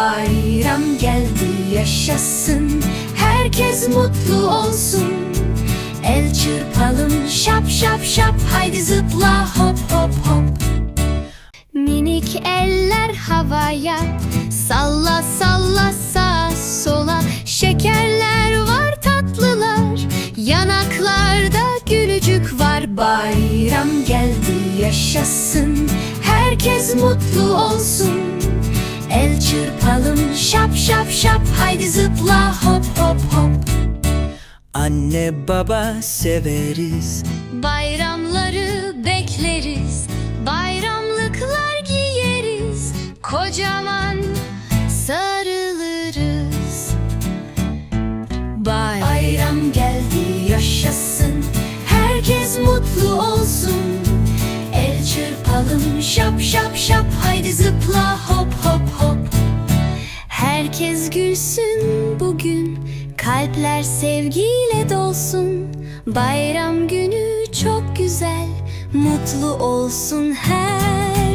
Bayram geldi yaşasın. Herkes mutlu olsun. El çırpalım şap şap şap Haydi zıpla hop hop hop. Minik eller havaya Salla salla sağa sola. Şekerler var tatlılar Yanaklarda gülücük var. Bayram geldi yaşasın. Herkes mutlu olsun El çırpalım şap şap şap Haydi zıpla hop hop hop. Anne baba severiz. Bayramları bekleriz Bayramlıklar giyeriz. Kocaman sarılırız. Bayram geldi yaşasın. Herkes mutlu olsun. El çırpalım şap şap şap Haydi zıpla hop Herkes gülsün bugün Kalpler sevgiyle dolsun. Bayram günü çok güzel Mutlu olsun her